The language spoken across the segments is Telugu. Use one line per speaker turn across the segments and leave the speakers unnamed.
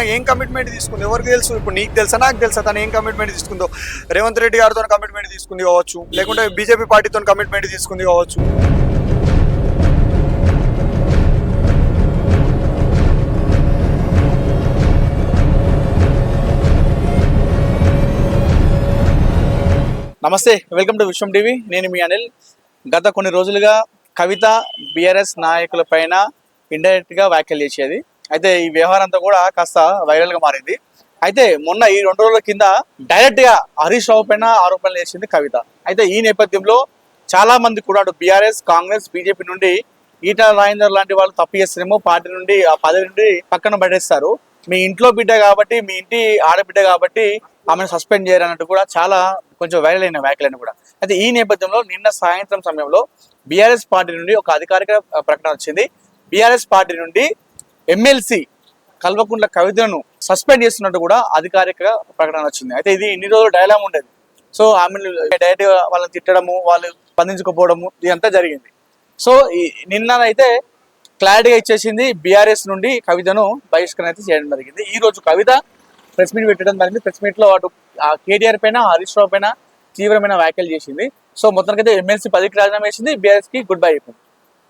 ఏం కమిట్మెంట్ తీసుకుంది? ఎవరికి తెలుసు? ఇప్పుడు నీకు తెలుసా? నాకు తెలుసా? తను ఏం కమిట్మెంట్ తీసుకుందో? రేవంత్ రెడ్డి గారితో కమిట్మెంట్ తీసుకుంది కావచ్చు. లేకుంటే బీజేపీ పార్టీతో కమిట్మెంట్ తీసుకుంది కావచ్చు.
నమస్తే. వెల్కమ్ టు విశ్వం టీవీ నేను మీ అనిల్. గత కొన్ని రోజులుగా కవిత బీఆర్ఎస్ నాయకుల పైన ఇండైరెక్ట్గా వ్యాఖ్యలు చేసేది. అయితే ఈ వ్యవహారం అంతా కూడా కాస్త వైరల్గా మారింది. అయితే మొన్న ఈ రెండు రోజుల కింద డైరెక్ట్గా హరీష్ రావు పైన ఆరోపణలు చేసింది కవిత. అయితే ఈ నేపథ్యంలో చాలా మంది కూడా అటు బీఆర్ఎస్ కాంగ్రెస్ బీజేపీ నుండి ఈటల రాజేందర్ లాంటి వాళ్ళు తప్పు చేస్తేనేమో పార్టీ నుండి ఆ పదవి నుండి పక్కన పడేస్తారు. మీ ఇంట్లో బిడ్డ కాబట్టి మీ ఇంటి ఆడబిడ్డ కాబట్టి ఆమెను సస్పెండ్ చేయాలన్నట్టు కూడా చాలా కొంచెం వైరల్ అయిన వ్యాఖ్యలను కూడా. అయితే ఈ నేపథ్యంలో నిన్న సాయంత్రం సమయంలో బీఆర్ఎస్ పార్టీ నుండి ఒక అధికారిక ప్రకటన వచ్చింది. బీఆర్ఎస్ పార్టీ నుండి ఎమ్మెల్సీ కల్వకుంట్ల కవితను సస్పెండ్ చేస్తున్నట్టు కూడా అధికారిక ప్రకటన వచ్చింది. అయితే ఇది ఇన్ని రోజులు డైలాగ్ ఉండేది. సో ఆమె డైరెక్ట్ వాళ్ళని తిట్టడము వాళ్ళు స్పందించకపోవడము ఇదంతా జరిగింది. సో ఈ నిన్ననైతే క్లారిటీగా ఇచ్చేసింది బీఆర్ఎస్ నుండి కవితను బహిష్కరణ అయితే చేయడం జరిగింది. ఈ రోజు కవిత ప్రెస్ మీట్ పెట్టడం జరిగింది. ప్రెస్ మీట్లో అటు ఆ కేటీఆర్ పైన హరీష్ రావు పైన తీవ్రమైన వ్యాఖ్యలు చేసింది. సో మొత్తానికైతే ఎమ్మెల్సీ పదికి రాజీనామా చేసింది. బీఆర్ఎస్కి గుడ్ బై చెప్పింది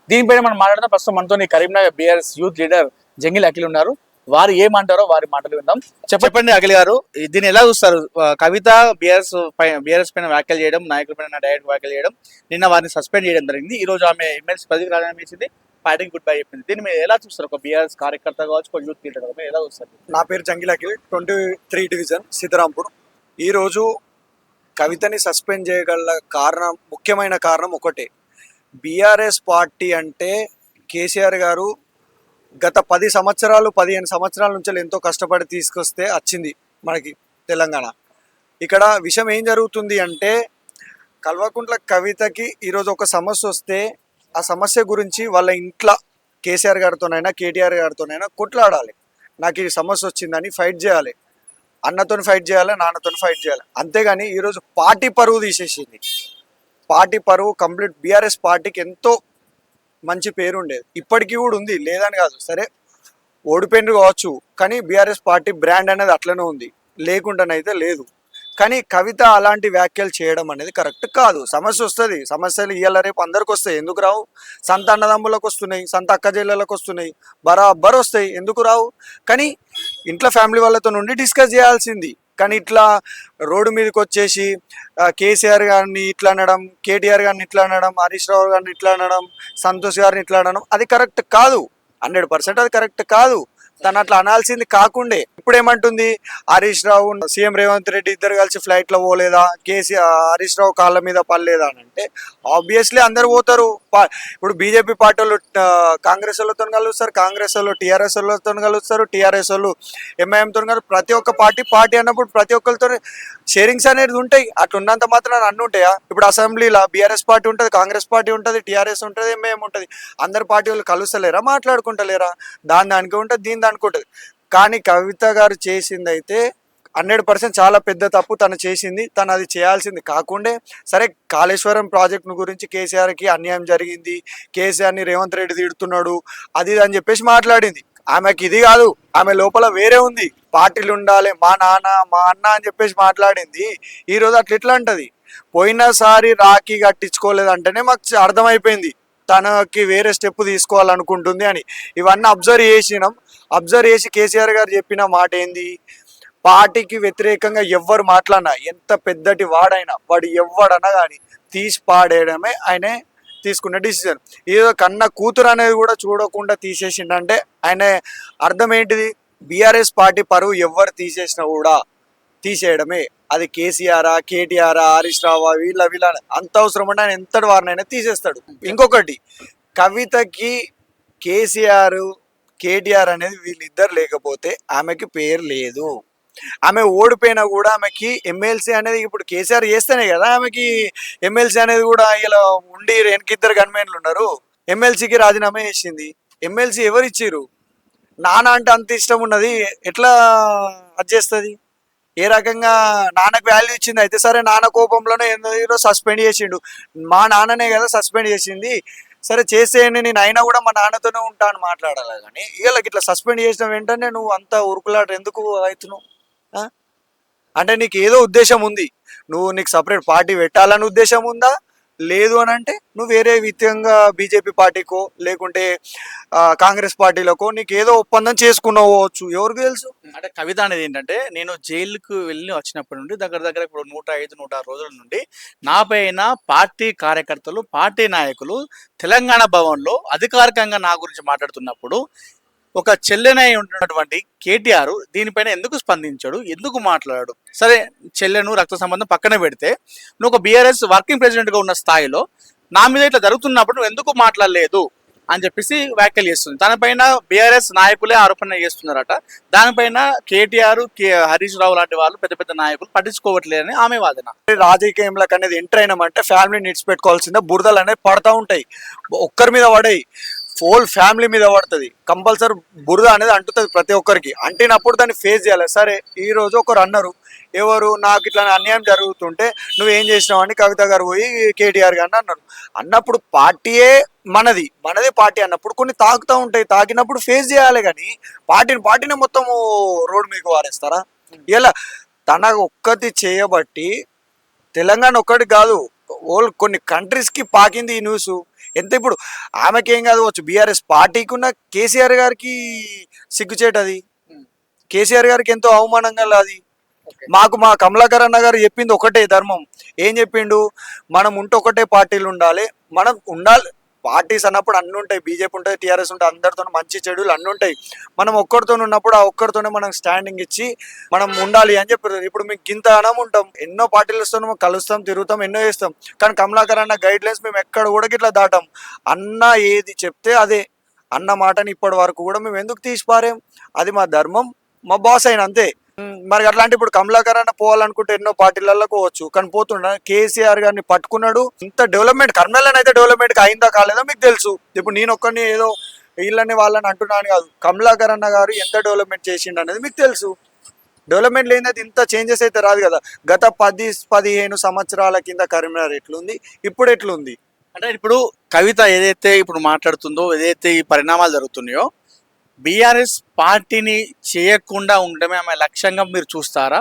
దీనిపైన మనం మాట్లాడుతున్న ప్రస్తుతం మనతో Karimnagar BRS youth leader Jangil Akhil ఉన్నారు. వారు ఏమంటారో వారి మాటలు విందాం. చెప్పండి అఖిల్ గారు దీన్ని ఎలా చూస్తారు? కవిత బీఆర్ఎస్ పైన బీఆర్ఎస్ పైన వ్యాఖ్యలు చేయడం నాయకుల పైన డైరెక్ట్ వ్యాఖ్యలు చేయడం నిన్న వారిని సస్పెండ్ చేయడం జరిగింది. ఈ రోజు ఆమె ఎమ్మెల్సీ పదవికి రాజీనామా చేసింది పార్టీకి గుడ్ బై చెప్పింది. దీన్ని మీరు ఎలా చూస్తారు? ఒక బీఆర్ఎస్ కార్యకర్త కావచ్చు ఒక యూత్ లీడర్ కావచ్చు ఎలా చూస్తారు?
నా పేరు జంగిలకి ట్వంటీ త్రీ డివిజన్ సీతారాంపూర్ ఈరోజు కవితని సస్పెండ్ చేయగల కారణం ముఖ్యమైన కారణం ఒకటే. బీఆర్ఎస్ పార్టీ అంటే కేసీఆర్ గారు గత పది సంవత్సరాలు పదిహేను సంవత్సరాల నుంచి ఎంతో కష్టపడి తీసుకొస్తే వచ్చింది మనకి తెలంగాణ. ఇక్కడ విషయం ఏం జరుగుతుంది అంటే కల్వకుంట్ల కవితకి ఈరోజు ఒక సమస్య వస్తే ఆ సమస్య గురించి వాళ్ళ ఇంట్లో కేసీఆర్ గారితోనైనా కేటీఆర్ గారితోనైనా కొట్లాడాలి. నాకు ఈ సమస్య వచ్చిందని ఫైట్ చేయాలి. అన్నతో ఫైట్ చేయాలి నాన్నతో ఫైట్ చేయాలి. అంతేగాని ఈరోజు పార్టీ పరువు తీసేసింది. పార్టీ పరువు కంప్లీట్ బీఆర్ఎస్ పార్టీకి ఎంతో మంచి పేరు ఉండేది. ఇప్పటికీ కూడా ఉంది లేదని కాదు. సరే ఓడిపోయింది కావచ్చు కానీ బీఆర్ఎస్ పార్టీ బ్రాండ్ అనేది అట్లనే ఉంది. లేకుండానైతే లేదు. కానీ కవిత అలాంటి వ్యాఖ్యలు చేయడం అనేది కరెక్ట్ కాదు. సమస్య వస్తుంది. సమస్యలు ఇవ్వాల రేపు అందరికి వస్తాయి. ఎందుకు రావు? సంత అన్నదమ్ములకు వస్తున్నాయి సంత అక్క చెల్లెలకు వస్తున్నాయి బరాబర్ వస్తాయి. ఎందుకు రావు? కానీ ఇంట్లో ఫ్యామిలీ వాళ్ళతో నుండి డిస్కస్ చేయాల్సింది. కానీ ఇట్లా రోడ్డు మీదకి వచ్చేసి కేసీఆర్ గారిని ఇట్లా అనడం కేటీఆర్ గారిని ఇట్లా అనడం హరీష్ రావు గారిని ఇట్లా అనడం సంతోష్ గారిని ఇట్లా అనడం అది కరెక్ట్ కాదు. హండ్రెడ్ పర్సెంట్ అది కరెక్ట్ కాదు. తను అట్లా అనాల్సింది కాకుండే. ఇప్పుడు ఏమంటుంది హరీష్ రావు సీఎం రేవంత్ రెడ్డి ఇద్దరు కలిసి ఫ్లైట్లో పోలేదా? కేసీఆర్ హరీష్ రావు కాళ్ళ మీద పడలేదా అని అంటే ఆబ్వియస్లీ అందరు పోతారు. ఇప్పుడు బీజేపీ పార్టీ వాళ్ళు కాంగ్రెస్ వాళ్ళతో కలుస్తారు కాంగ్రెస్ వాళ్ళు టీఆర్ఎస్ వాళ్ళతో కలుస్తారు టీఆర్ఎస్ వాళ్ళు ఎంఐఎంతో కలుస్తారు. ప్రతి ఒక్క పార్టీ పార్టీ అన్నప్పుడు ప్రతి ఒక్కరితో షేరింగ్స్ అనేది ఉంటాయి. అట్లా ఉన్నంత మాత్రం అన్ని ఉంటాయా? ఇప్పుడు అసెంబ్లీలో బీఆర్ఎస్ పార్టీ ఉంటుంది కాంగ్రెస్ పార్టీ ఉంటుంది టీఆర్ఎస్ ఉంటుంది ఎంఐఎం ఉంటుంది. అందరు పార్టీ వాళ్ళు కలుస్తలేరా మాట్లాడుకుంటలేరా? దాని దానికి ఉంటుంది దీని దానికి ఉంటుంది. కానీ కవిత గారు చేసింది అయితే హండ్రెడ్ పర్సెంట్ చాలా పెద్ద తప్పు తను చేసింది. తను అది చేయాల్సింది కాకుండా సరే కాళేశ్వరం ప్రాజెక్టును గురించి కేసీఆర్కి అన్యాయం జరిగింది. కేసీఆర్ని రేవంత్ రెడ్డి తిడుతున్నాడు. అది అని చెప్పేసి మాట్లాడింది. ఆమెకి ఇది కాదు. ఆమె లోపల వేరే ఉంది. పార్టీలు ఉండాలి మా నాన్న మా అన్న అని చెప్పేసి మాట్లాడింది. ఈరోజు అట్లా ఎట్లా అంటది? పోయినసారి రాఖీ కట్టించుకోలేదంటేనే మాకు అర్థమైపోయింది. తనకి వేరే స్టెప్ తీసుకోవాలనుకుంటుంది అని. ఇవన్నీ అబ్జర్వ్ చేసినాం. అబ్జర్వ్ చేసి కేసీఆర్ గారు చెప్పిన మాట ఏంది? పార్టీకి వ్యతిరేకంగా ఎవ్వరు మాట్లాడినా ఎంత పెద్దటి వాడైనా వాడు ఎవ్వడన్నా కానీ తీసి పాడేయడమే ఆయనే తీసుకున్న డిసిజన్. ఏదో కన్న కూతురు అనేది కూడా చూడకుండా తీసేసిండంటే ఆయన అర్థం ఏంటిది? బీఆర్ఎస్ పార్టీ పరువు ఎవ్వరు తీసేసినా కూడా తీసేయడమే. అది కేసీఆర్ కేటీఆర్ హరీష్ రావా వీళ్ళ వీళ్ళ అంత అవసరం ఉంటే ఆయన ఎంతటి వారినైనా తీసేస్తాడు. ఇంకొకటి కవితకి కేసీఆర్ కేటీఆర్ అనేది వీళ్ళిద్దరు లేకపోతే ఆమెకి పేరు లేదు. ఆమె ఓడిపోయినా కూడా ఆమెకి ఎమ్మెల్సీ అనేది ఇప్పుడు కేసీఆర్ చేస్తేనే కదా ఆమెకి ఎమ్మెల్సీ అనేది కూడా ఇలా ఉండి వెనకిద్దరు గన్మెన్లు ఉన్నారు. ఎమ్మెల్సీకి రాజీనామా చేసింది. ఎమ్మెల్సీ ఎవరు ఇచ్చిర్రు నాన్న అంటే అంత ఇష్టం ఉన్నది. ఎట్లా అది? చేస్తుంది ఏ రకంగా నాన్నకు వాల్యూ ఇచ్చింది అయితే సరే నాన్న కోపంలోనే ఈరోజు సస్పెండ్ చేసిండు. మా నాన్ననే కదా సస్పెండ్ చేసింది. సరే చేసేయండి నేను అయినా కూడా మా నాన్నతోనే ఉంటాను అని మాట్లాడాలి కానీ వీళ్ళకి ఇట్లా సస్పెండ్ చేసిన వెంటనే నువ్వు అంత ఉరుకులాట ఎందుకు అవుతున్నావు? అంటే నీకు ఏదో ఉద్దేశం ఉంది. నువ్వు నీకు సపరేట్ పార్టీ పెట్టాలని ఉద్దేశం ఉందా? లేదు అని అంటే నువ్వు వేరే విధంగా బీజేపీ పార్టీకో లేకుంటే కాంగ్రెస్ పార్టీలకో నీకు ఏదో ఒప్పందం చేసుకున్నావచ్చు ఎవరికి తెలుసు?
అంటే కవిత అనేది ఏంటంటే నేను జైలుకు వెళ్ళి వచ్చినప్పటి నుండి దగ్గర దగ్గర ఇప్పుడు నూట ఐదు నూట ఆరు రోజుల నుండి నాపైన పార్టీ కార్యకర్తలు పార్టీ నాయకులు తెలంగాణ భవన్లో అధికారికంగా నా గురించి మాట్లాడుతున్నప్పుడు ఒక చెల్లెనై ఉంటున్నటువంటి కేటీఆర్ దీనిపైన ఎందుకు స్పందించాడు? ఎందుకు మాట్లాడాడు? సరే చెల్లెను రక్త సంబంధం పక్కన పెడితే నువ్వు ఒక బీఆర్ఎస్ వర్కింగ్ ప్రెసిడెంట్గా ఉన్న స్థాయిలో నా మీద ఇట్లా జరుగుతున్నప్పుడు నువ్వు ఎందుకు మాట్లాడలేదు? అని చెప్పేసి వ్యాఖ్యలు చేస్తుంది. దానిపైన బీఆర్ఎస్ నాయకులే ఆరోపణ చేస్తున్నారట. దానిపైన కేటీఆర్ కే హరీష్ రావు లాంటి వాళ్ళు పెద్ద పెద్ద నాయకులు పట్టించుకోవట్లేదని ఆమె వాదన.
రాజకీయంలోకి అనేది ఎంటర్ అయినామంటే ఫ్యామిలీని ఇడిచిపెట్టుకోవాల్సిందే బురదలు అనేవి పడతా ఉంటాయి. ఒక్కరి మీద పడాయి. ఫోల్ ఫ్యామిలీ మీద పడుతుంది. కంపల్సరీ బురద అనేది అంటుతుంది ప్రతి ఒక్కరికి. అంటినప్పుడు దాన్ని ఫేస్ చేయాలి. సరే ఈ రోజు ఒకరు అన్నారు ఎవరు నాకు ఇట్లా అన్యాయం జరుగుతుంటే నువ్వు ఏం చేసినావు అని కవిత గారు పోయి కేటీఆర్ గారిని అన్నారు. అన్నప్పుడు పార్టీయే మనది. మనదే పార్టీ అన్నప్పుడు కొన్ని తాకుతూ ఉంటాయి. తాకినప్పుడు ఫేస్ చేయాలి కానీ పార్టీని పార్టీని మొత్తం రోడ్డు మీకు వారేస్తారా? ఇలా తన ఒక్కటి చేయబట్టి తెలంగాణ ఒక్కటి కాదు. ఓల్ కొన్ని కంట్రీస్కి పాకింది ఈ న్యూస్ ఎంత ఇప్పుడు ఆమెకేం కాదు వచ్చు. బీఆర్ఎస్ పార్టీకి ఉన్న కేసీఆర్ గారికి సిగ్గుచేట అది కేసీఆర్ గారికి ఎంతో అవమానంగా అది మాకు మా కమలాకర్ అన్న గారు చెప్పింది ఒకటే ధర్మం. ఏం చెప్పిండు? మనం ఉంటే ఒకటే పార్టీలు ఉండాలి. మనం ఉండాలి పార్టీస్ అన్నప్పుడు అన్ని ఉంటాయి. బీజేపీ ఉంటుంది టీఆర్ఎస్ ఉంటుంది అందరితో మంచి చెడులు అన్ని ఉంటాయి. మనం ఒక్కరితో ఉన్నప్పుడు ఆ ఒక్కరితోనే మనం స్టాండింగ్ ఇచ్చి మనం ఉండాలి అని చెప్పారు. ఇప్పుడు మీకు గింత అనం ఉంటాం. ఎన్నో పార్టీలతో మనం కలుస్తాం తిరుగుతాం ఎన్నో చేస్తాం. కానీ కమలాకర్ అన్న గైడ్ లైన్స్ మేము ఎక్కడ కూడా గిట్లా దాటాం. అన్న ఏది చెప్తే అదే. అన్న మాటని ఇప్పటి వరకు కూడా మేము ఎందుకు తీసిపారాం? అది మా ధర్మం. మా బాస్ అయిన అంతే. మరి అట్లాంటి ఇప్పుడు కమలాకర్ అన్న పోవాలనుకుంటే ఎన్నో పార్టీలలో పోవచ్చు. కానీ పోతుండ? కేసీఆర్ గారిని పట్టుకున్నాడు. ఇంత డెవలప్మెంట్ కర్నూలు అయితే డెవలప్మెంట్ అయిందా కాలేదో? మీకు తెలుసు. ఇప్పుడు నేను ఒక్కరిని ఏదో వీళ్ళని వాళ్ళని అంటున్నాను కాదు. కమలాకర్ అన్న గారు ఎంత డెవలప్మెంట్ చేసిండు అనేది మీకు తెలుసు. డెవలప్మెంట్ లేనిది ఇంత చేంజెస్ అయితే రాదు కదా. గత పది పదిహేను సంవత్సరాల కింద కరీంనగర్ ఎట్లుంది? ఇప్పుడు ఎట్లుంది?
అంటే ఇప్పుడు కవిత ఏదైతే ఇప్పుడు మాట్లాడుతుందో ఏదైతే ఈ పరిణామాలు జరుగుతున్నాయో బీఆర్ఎస్ పార్టీని చేయకుండా ఉండడమే ఆమె లక్ష్యంగా మీరు చూస్తారా?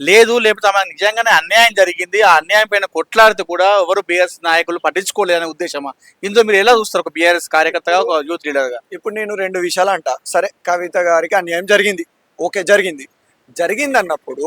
లేదు లేకపోతే ఆమె నిజంగానే అన్యాయం జరిగింది. ఆ అన్యాయం పైన కొట్లాడితే కూడా ఎవరు బీఆర్ఎస్ నాయకులు పట్టించుకోలేదనే ఉద్దేశమా? ఇందులో మీరు ఎలా చూస్తారు ఒక బీఆర్ఎస్ కార్యకర్తగా ఒక యూత్ లీడర్గా?
ఇప్పుడు నేను రెండు విషయాలు అంట. సరే కవిత గారికి అన్యాయం జరిగింది. ఓకే జరిగింది. జరిగింది అన్నప్పుడు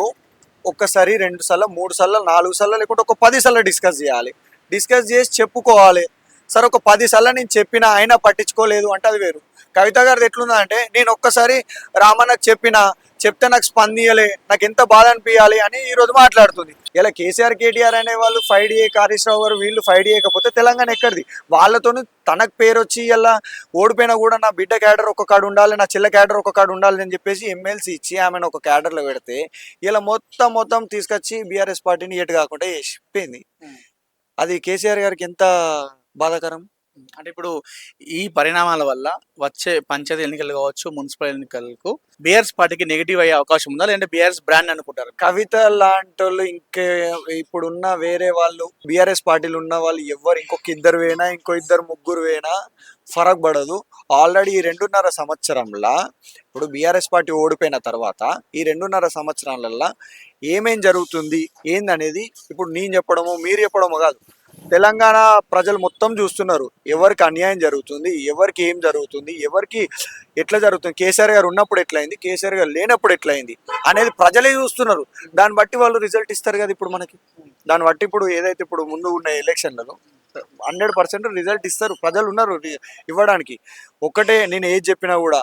ఒక్కసారి రెండు సార్లు మూడు సార్లు నాలుగు సార్లు లేకుంటే ఒక పది సార్లు డిస్కస్ చేయాలి. డిస్కస్ చేసి చెప్పుకోవాలి. సరే ఒక పది సార్లు నేను చెప్పినా ఆయన పట్టించుకోలేదు అంటే అది వేరు. కవిత గారిది ఎట్లుందంటే నేను ఒక్కసారి రామన్నకు చెప్పినా చెప్తే నాకు స్పందియలే నాకు ఎంత బాధ అనిపించాలి అని ఈ రోజు మాట్లాడుతుంది. ఇలా కేసీఆర్ కేటీఆర్ అనే వాళ్ళు ఫైట్ చేయక హరీష్ రావు గారు వీళ్ళు ఫైట్ చేయకపోతే తెలంగాణ ఎక్కడిది? వాళ్ళతోని తనకు పేరు వచ్చి ఇలా ఓడిపోయినా కూడా నా బిడ్డ క్యాడర్ ఒక కాడు ఉండాలి నా చెల్ల క్యాడర్ ఒక కాడు ఉండాలి అని చెప్పేసి ఎమ్మెల్సీ ఇచ్చి ఆమెను ఒక క్యాడర్లో పెడితే ఇలా మొత్తం మొత్తం తీసుకొచ్చి బీఆర్ఎస్ పార్టీని ఎటు కాకుండా చేసిపోయింది అది కేసీఆర్ గారికి ఎంత బాధాకరం?
అంటే ఇప్పుడు ఈ పరిణామాల వల్ల వచ్చే పంచాయతీ ఎన్నికలు కావచ్చు మున్సిపల్ ఎన్నికలకు బీఆర్ఎస్ పార్టీకి నెగిటివ్ అయ్యే అవకాశం ఉందా? లేదంటే బీఆర్ఎస్ బ్రాండ్ అనుకుంటారు?
కవిత లాంటి వాళ్ళు ఇంకే ఇప్పుడున్న వేరే వాళ్ళు బీఆర్ఎస్ పార్టీలు ఉన్న వాళ్ళు ఎవరు ఇంకొక ఇద్దరు వేనా ఇంకో ఇద్దరు ముగ్గురు వేనా ఫరక్ పడదు. ఆల్రెడీ ఈ రెండున్నర సంవత్సరంలో ఇప్పుడు బీఆర్ఎస్ పార్టీ ఓడిపోయిన తర్వాత ఈ రెండున్నర సంవత్సరాలల్లో ఏమేం జరుగుతుంది? ఏందనేది ఇప్పుడు నేను చెప్పడము మీరు చెప్పడము కాదు. తెలంగాణ ప్రజలు మొత్తం చూస్తున్నారు. ఎవరికి అన్యాయం జరుగుతుంది ఎవరికి ఏం జరుగుతుంది ఎవరికి ఎట్లా జరుగుతుంది కేసీఆర్ గారు ఉన్నప్పుడు ఎట్లయింది కేసీఆర్ గారు లేనప్పుడు ఎట్లయింది అనేది ప్రజలే చూస్తున్నారు. దాన్ని బట్టి వాళ్ళు రిజల్ట్ ఇస్తారు కదా ఇప్పుడు మనకి. దాన్ని బట్టి ఇప్పుడు ఏదైతే ఇప్పుడు ముందు ఉన్న ఎలక్షన్లలో హండ్రెడ్ పర్సెంట్ రిజల్ట్ ఇస్తారు. ప్రజలు ఉన్నారు ఇవ్వడానికి. ఒకటే నేను ఏది చెప్పినా కూడా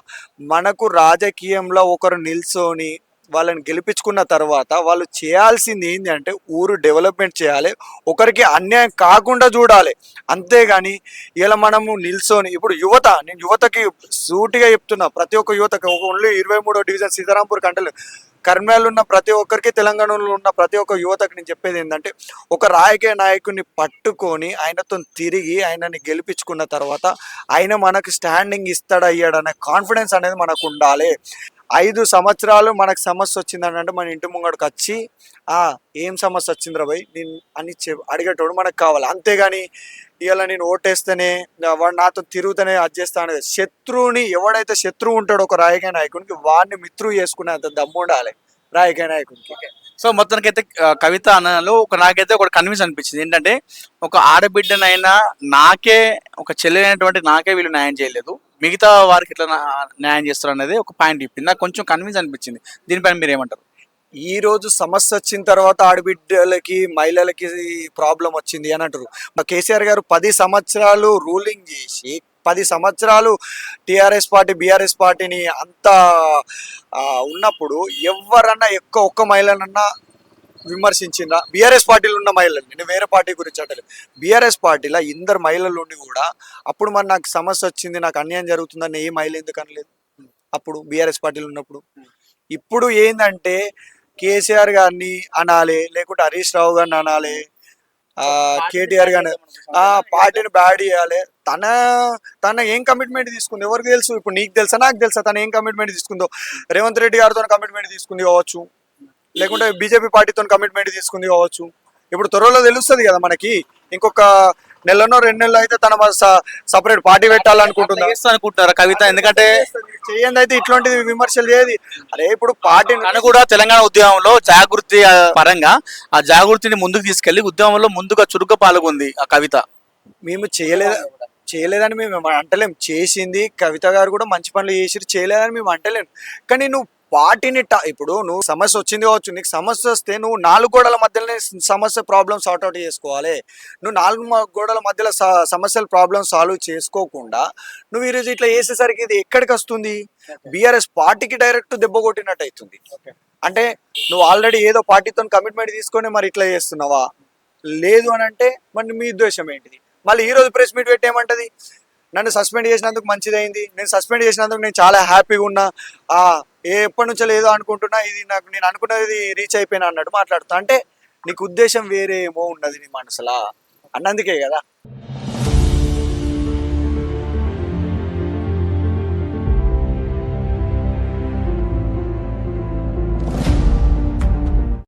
మనకు రాజకీయంలో ఒకరు నిల్చొని వాళ్ళని గెలిపించుకున్న తర్వాత వాళ్ళు చేయాల్సింది ఏంటి అంటే ఊరు డెవలప్మెంట్ చేయాలి. ఒకరికి అన్యాయం కాకుండా చూడాలి. అంతేగాని ఇలా మనము నిల్చొని ఇప్పుడు యువత నేను యువతకి సూటిగా చెప్తున్నా ప్రతి ఒక్క యువతకి ఓన్లీ ఇరవై మూడో డివిజన్ సీతారాంపూర్ కంటలు కర్మేలు ఉన్న ప్రతి ఒక్కరికి తెలంగాణలో ఉన్న ప్రతి ఒక్క యువతకు నేను చెప్పేది ఏంటంటే ఒక రాజకీయ నాయకుడిని పట్టుకొని ఆయనతో తిరిగి ఆయనని గెలిపించుకున్న తర్వాత ఆయన మనకు స్టాండింగ్ ఇస్తాడు అయ్యాడనే కాన్ఫిడెన్స్ అనేది మనకు ఉండాలి. ఐదు సంవత్సరాలు మనకు సమస్య వచ్చిందని అంటే మన ఇంటి ముంగడికి వచ్చి ఆ ఏం సమస్య వచ్చిందిరా భయ్? నేను అని చె అడిగేటోడు మనకు కావాలి. అంతేగాని ఇవాళ నేను ఓటేస్తేనే వాడు నాతో తిరుగుతూనే అది చేస్తాను శత్రువుని ఎవడైతే శత్రువు ఉంటాడో ఒక రాయకాయ నాయకునికి వాడిని మిత్రువు చేసుకునే అంత దమ్ము ఉండాలి. రాయకాయ నాయకునికి.
సో మొత్తానికి అయితే కవిత అన్నలో ఒక నాకైతే ఒక కన్విన్స్ అనిపించింది. ఏంటంటే ఒక ఆడబిడ్డనైనా నాకే ఒక చెల్లెలైనటువంటి నాకే వీళ్ళు న్యాయం చేయలేదు. మిగతా వారికి ఇట్లా నా- న్యాయం చేస్తారు అనేది ఒక పాయింట్ చెప్పింది. నాకు కొంచెం కన్విన్స్ అనిపించింది. దీనిపైన మీరు ఏమంటారు
ఈ రోజు సమస్య వచ్చిన తర్వాత ఆడబిడ్డలకి మహిళలకి ప్రాబ్లం వచ్చింది అని అంటారు. మా కేసీఆర్ గారు పది సంవత్సరాలు రూలింగ్ చేసి పది సంవత్సరాలు టిఆర్ఎస్ పార్టీ బీఆర్ఎస్ పార్టీని అంత ఉన్నప్పుడు ఎవరన్నా ఎక్కువ ఒక్క మహిళనన్నా విమర్శించిందా? బీఆర్ఎస్ పార్టీలో ఉన్న మహిళలు నేను వేరే పార్టీ గురించి అంటలేదు. బీఆర్ఎస్ పార్టీలో ఇద్దరు మహిళలు ఉండి కూడా అప్పుడు మరి నాకు సమస్య వచ్చింది నాకు అన్యాయం జరుగుతుందని ఏ మహిళ ఎందుకు అనలేదు? అప్పుడు బీఆర్ఎస్ పార్టీలో ఉన్నప్పుడు. ఇప్పుడు ఏంటంటే కేసీఆర్ గారిని అనాలి లేకుంటే హరీష్ రావు గారిని అనాలి కేటీఆర్ గారిని ఆ పార్టీని బ్యాడ్ చేయాలి. తన తన ఏం కమిట్మెంట్ తీసుకుంది? ఎవరికి తెలుసు? ఇప్పుడు నీకు తెలుసా నాకు తెలుసా తను ఏం కమిట్మెంట్ తీసుకుందో? రేవంత్ రెడ్డి గారితో కమిట్మెంట్ తీసుకుంది కావచ్చు. లేకుంటే బీజేపీ పార్టీతో కమిట్మెంట్ తీసుకుంది కావచ్చు. ఇప్పుడు త్వరలో తెలుస్తుంది కదా మనకి. ఇంకొక నెలనో రెండు నెలలు అయితే తన సపరేట్ పార్టీ పెట్టాలనుకుంటుందా?
అనుకుంటున్నారా కవిత? ఎందుకంటే
చేయండి అయితే ఇట్లాంటిది విమర్శలు చేయదు అరే ఇప్పుడు పార్టీ
తను కూడా తెలంగాణ ఉద్యమంలో జాగృతి పరంగా ఆ జాగృతిని ముందుకు తీసుకెళ్ళి ఉద్యమంలో ముందుగా చురుగ్గా పాల్గొంది ఆ కవిత.
మేము చేయలేదు. చేయలేదని మేము అంటలేం. చేసింది కవిత గారు కూడా మంచి పనులు చేసి చేయలేదని మేము అంటలేం. కానీ నువ్వు పార్టీని ట- ఇప్పుడు నువ్వు సమస్య వచ్చింది కావచ్చు నీకు సమస్య వస్తే నువ్వు నాలుగు గోడల మధ్యలోనే సమస్య ప్రాబ్లమ్ సార్ట్ అవుట్ చేసుకోవాలి. నువ్వు నాలుగు గోడల మధ్యలో సమస్యల ప్రాబ్లమ్ సాల్వ్ చేసుకోకుండా నువ్వు ఈరోజు ఇట్లా చేసేసరికి ఇది ఎక్కడికి వస్తుంది? బీఆర్ఎస్ పార్టీకి డైరెక్ట్ దెబ్బ కొట్టినట్టు అవుతుంది. అంటే నువ్వు ఆల్రెడీ ఏదో పార్టీతో కమిట్మెంట్ తీసుకొని మరి ఇట్లా చేస్తున్నావా? లేదు అని అంటే మరి మీ ఉద్దేశం ఏంటిది? మళ్ళీ ఈ రోజు ప్రెస్ మీట్ పెట్టి ఏమంటది? నన్ను సస్పెండ్ చేసినందుకు మంచిదైంది. నేను సస్పెండ్ చేసినందుకు నేను చాలా హ్యాపీగా ఉన్నా. ఆ ఏ ఎప్పటి నుంచో లేదో అనుకుంటున్నా. ఇది నాకు నేను అనుకున్నది రీచ్ అయిపోయినా అన్నట్టు మాట్లాడుతా. అంటే నీకు ఉద్దేశం వేరే ఏమో ఉన్నది నీ మనసులా. అన్నందుకే కదా.